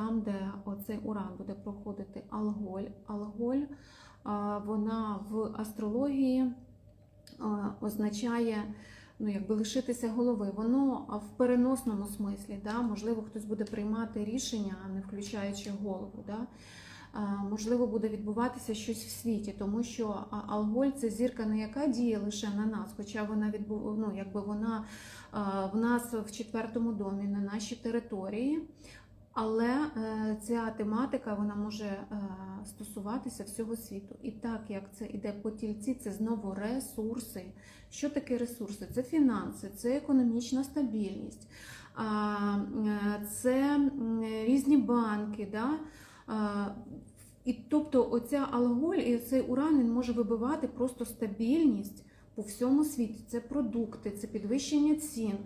там, де оцей уран буде проходити алголь. Алголь вона в астрології означає ну, якби лишитися голови. Воно в переносному смислі, да? можливо, хтось буде приймати рішення, не включаючи голову. Да? Можливо, буде відбуватися щось в світі, тому що алголь це зірка не яка діє лише на нас, хоча вона відбу... ну, якби вона в нас в четвертому домі на нашій території. Але е, ця тематика вона може е, стосуватися всього світу. І так як це іде по тільці, це знову ресурси. Що таке ресурси? Це фінанси, це економічна стабільність, е, це різні банки. Да? І тобто оця алголь і цей уран він може вибивати просто стабільність по всьому світі. Це продукти, це підвищення цін.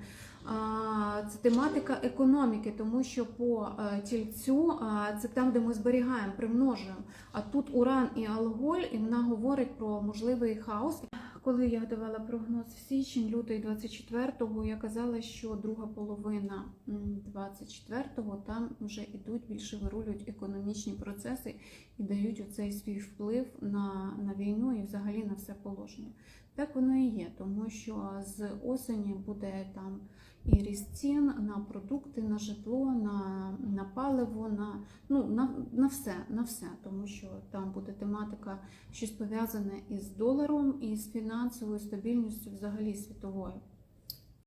Це тематика економіки, тому що по е, тільцю це там, де ми зберігаємо, примножуємо. А тут уран і алголь, і вона говорить про можливий хаос. Коли я давала прогноз в січень, лютий 24-го, я казала, що друга половина м, 24-го там вже йдуть більше вирулюють економічні процеси і дають оцей свій вплив на, на війну і взагалі на все положення. Так воно і є, тому що з осені буде там і ріст цін на продукти, на житло, на, на паливо, на, ну, на, на все, на все, тому що там буде тематика щось пов'язане із доларом і з фінансовою стабільністю взагалі світовою.